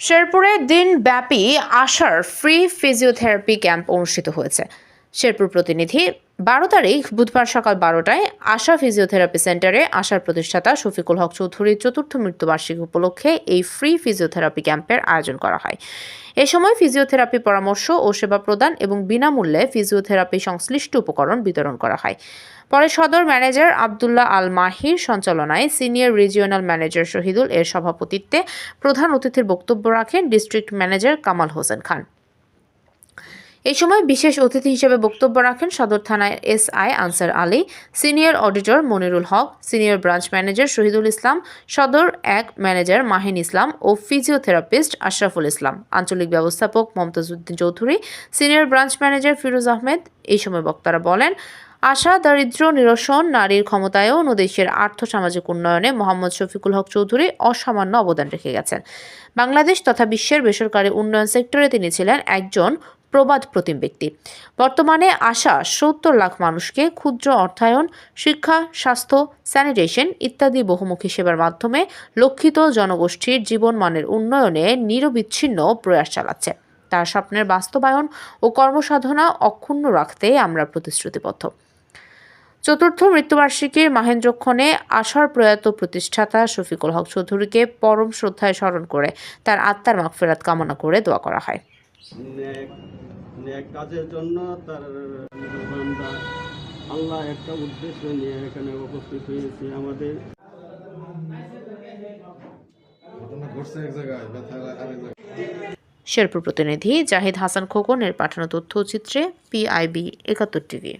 শেরপুরে দিনব্যাপী আশার ফ্রি ফিজিওথেরাপি ক্যাম্প অনুষ্ঠিত হয়েছে। শেরপুর প্রতিনিধি বারো তারিখ বুধবার সকাল বারোটায় আশা ফিজিওথেরাপি সেন্টারে আশার প্রতিষ্ঠাতা শফিকুল হক চৌধুরীর চতুর্থ মৃত্যুবার্ষিকী উপলক্ষে এই ফ্রি ফিজিওথেরাপি ক্যাম্পের আয়োজন করা হয়। এ সময় ফিজিওথেরাপি পরামর্শ ও সেবা প্রদান এবং বিনামূল্যে ফিজিওথেরাপি সংশ্লিষ্ট উপকরণ বিতরণ করা হয়। পরে সদর ম্যানেজার আবদুল্লাহ আল মাহির সঞ্চালনায় সিনিয়র রিজিওনাল ম্যানেজার শহীদুল এর সভাপতিত্বে প্রধান অতিথির বক্তব্য রাখেন ডিস্ট্রিক্ট ম্যানেজার কামাল হোসেন খান। এই সময় বিশেষ অতিথি হিসেবে বক্তব্য রাখেন সদর থানায় S I Ansar Ali, senior auditor Monirul Haque, senior branch manager Shahidul Islam, Sadar এক ম্যানেজার মাহিন ইসলাম ও ফিজিওথেরাপিস্ট আশরাফুল ইসলাম। আঞ্চলিক ব্যবস্থাপক Momtazuddin Chowdhury, senior branch manager Firoz Ahmed এই সময় বক্তারা বলেন, আশা, দারিদ্র্য, নিরসন, নারীর ক্ষমতায়ন ও দেশের আর্থ সামাজিক উন্নয়নে মোহাম্মদ শফিকুল হক চৌধুরী অসামান্য অবদান রেখে গেছেন। বাংলাদেশ তথা বিশ্বের বেসরকারি উন্নয়ন সেক্টরে তিনি ছিলেন একজন প্রবাদ প্রতিম ব্যক্তি বর্তমানে আশা সত্তর লাখ মানুষকে ক্ষুদ্র অর্থায়ন, শিক্ষা, স্বাস্থ্য, স্যানিটেশন ইত্যাদি বহুমুখী সেবার মাধ্যমে লক্ষিত জনগোষ্ঠীর জীবনমানের উন্নয়নে নিরবিচ্ছিন্ন প্রয়াস চালাচ্ছে। তার স্বপ্নের বাস্তবায়ন ও কর্মসাধনা অক্ষুণ্ণ রাখতে আমরা প্রতিশ্রুতিবদ্ধ। চতুর্থ মৃত্যুবার্ষিকীর মাহেন্দ্রক্ষণে আশার প্রয়াত প্রতিষ্ঠাতা শফিকুল হক চৌধুরীকে পরম শ্রদ্ধায় স্মরণ করে তার আত্মার মাগফেরাত কামনা করে দোয়া করা হয়। কাজের জন্য তার আল্লাহ একটা উদ্দেশ্য নিয়ে এখানে উপস্থিত হয়েছে আমাদের। শেরপুর প্রতিনিধি জাহিদ হাসান খোকনের পাঠানো তথ্যচিত্রে পিআইবি একাত্তর টিভি।